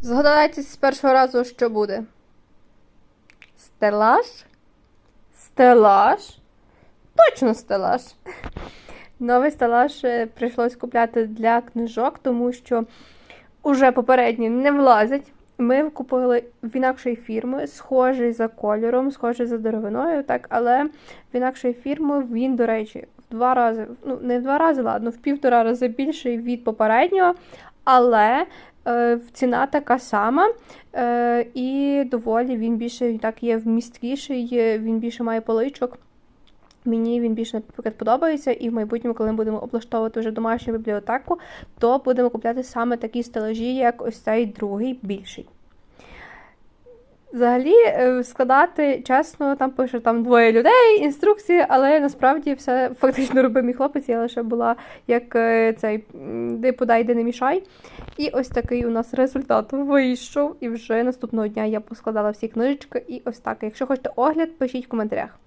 Згадайте з першого разу, що буде. Стелаж? Стелаж? Точно стелаж. Новий стелаж е, прийшлось купляти для книжок, тому що уже попередні не влазять. Ми купили в інакшої фірми, схожий за кольором, схожий за деревиною, так, але в інакшої фірми він, до речі, в два рази, ну не в два рази, ладно, в півтора рази більший від попереднього, але ціна така сама. Е, і доволі він більше так є вмісткіший, е, він більше має поличок. Мені він більше наприклад подобається, і в майбутньому, коли ми будемо облаштовувати вже домашню бібліотеку, то будемо купляти саме такі стелажі, як ось цей другий більший. Взагалі, е, складати, чесно, там пише там двоє людей, інструкції, але насправді все фактично робив мій хлопець, я лише була як е, цей де подай, де не мішай. І ось такий у нас результат вийшов. І вже наступного дня я поскладала всі книжечки. І ось так. Якщо хочете огляд, пишіть в коментарях.